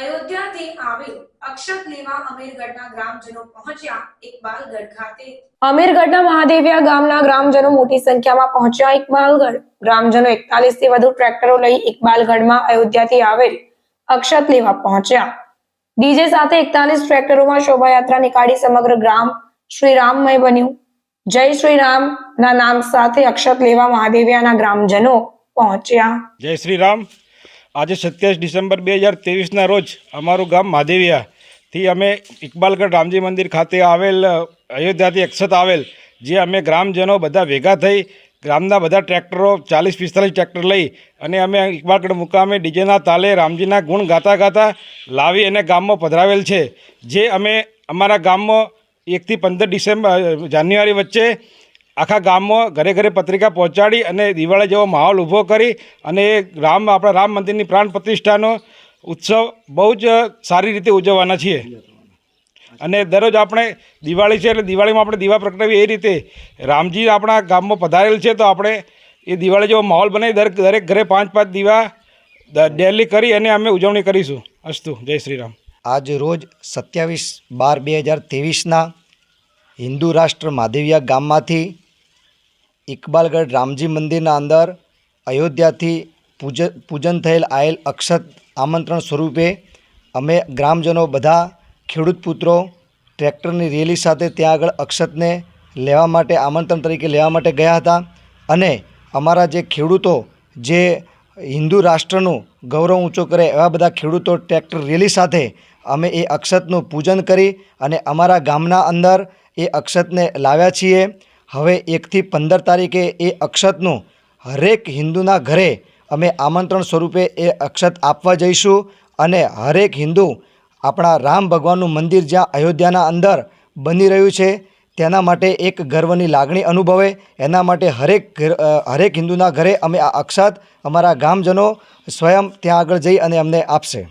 અયોધ્યાથી આવેલ અક્ષત લેવા અમીરગઢના ગ્રામજનો પહોંચ્યા ઇકબાલગઢ ખાતે. અમીરગઢના મહાદેવિયા ગામના ગ્રામજનો મોટી સંખ્યામાં પહોંચ્યા ઇકબાલગઢ ગ્રામજનો એકતાલીસથી વધુ ટ્રેક્ટરો લઈ ઇકબાલગઢમાં અયોધ્યાથી આવેલ અક્ષત લેવા પહોંચ્યા. ડીજે સાથે એકતાલીસ ટ્રેક્ટરોમાં શોભાયાત્રા નીકાળી સમગ્ર ગ્રામ શ્રી રામમય બન્યું. જય શ્રી રામ ના નામ સાથે અક્ષત લેવા મહાદેવિયાના ગ્રામજનો પહોંચ્યા. જય શ્રી રામ આજે સત્યાવીસ ડિસેમ્બર બે હજાર ત્રેવીસના રોજ અમારું ગામ માધેવિયાથી અમે ઇકબાલગઢ રામજી મંદિર ખાતે આવેલ અયોધ્યાથી અક્ષત આવેલ, જે અમે ગ્રામજનો બધા ભેગા થઈ ગ્રામના બધા ટ્રેક્ટરો, ચાલીસ, પિસ્તાલીસ ટ્રેક્ટર લઈ અને અમે ઇકબાલગઢ મુકામે ડીજેના તાલે રામજીના ગુણ ગાતા ગાતા લાવી અને ગામમાં પધરાવેલ છે. જે અમે અમારા ગામમાં એકથી પંદર ડિસેમ્બર જાન્યુઆરી વચ્ચે આખા ગામમાં ઘરે ઘરે પત્રિકા પહોંચાડી અને દિવાળી જેવો માહોલ ઊભો કરી અને એ રામ, આપણા રામ મંદિરની પ્રાણ પ્રતિષ્ઠાનો ઉત્સવ બહુ જ સારી રીતે ઉજવવાના છીએ. અને દરરોજ આપણે દિવાળી છે એટલે દિવાળીમાં આપણે દીવા પ્રગટાવીએ એ રીતે રામજી આપણા ગામમાં પધારેલ છે તો આપણે એ દિવાળી જેવો માહોલ બનાવી દરેક દરેક ઘરે પાંચ પાંચ દીવા ડેલી કરી અને અમે ઉજવણી કરીશું. અસ્તુ. જય શ્રી રામ. આજ રોજ સત્યાવીસ બાર બે હજાર ત્રેવીસના હિન્દુ રાષ્ટ્ર માધેવિયા ગામમાંથી ઇકબાલગઢ રામજી મંદિરના અંદર અયોધ્યાથી પૂજ, પૂજન થયેલ આવેલ અક્ષત આમંત્રણ સ્વરૂપે અમે ગ્રામજનો બધા ખેડૂત પુત્રો ટ્રેક્ટરની રેલી સાથે ત્યાં આગળ અક્ષતને લેવા માટે આમંત્રણ તરીકે લેવા માટે ગયા હતા અને અમારા જે ખેડૂતો, જે હિન્દુ રાષ્ટ્રનું ગૌરવ ઊંચો કરે એવા બધા ખેડૂતો ટ્રેક્ટર રેલી સાથે અમે એ અક્ષતનું પૂજન કરી અને અમારા ગામના અંદર એ અક્ષતને લાવ્યા છીએ. હવે એકથી પંદર તારીખે એ અક્ષતનું હરેક હિન્દુના ઘરે અમે આમંત્રણ સ્વરૂપે એ અક્ષત આપવા જઈશું અને હરેક હિન્દુ આપણા રામ ભગવાનનું મંદિર જ્યાં અયોધ્યાના અંદર બની રહ્યું છે, તેના માટે એક ગર્વની લાગણી અનુભવે. એના માટે હરેક હરેક હિન્દુના ઘરે અમે આ અક્ષત, અમારા ગામજનો સ્વયં ત્યાં આગળ જઈ અને અમને આપશે.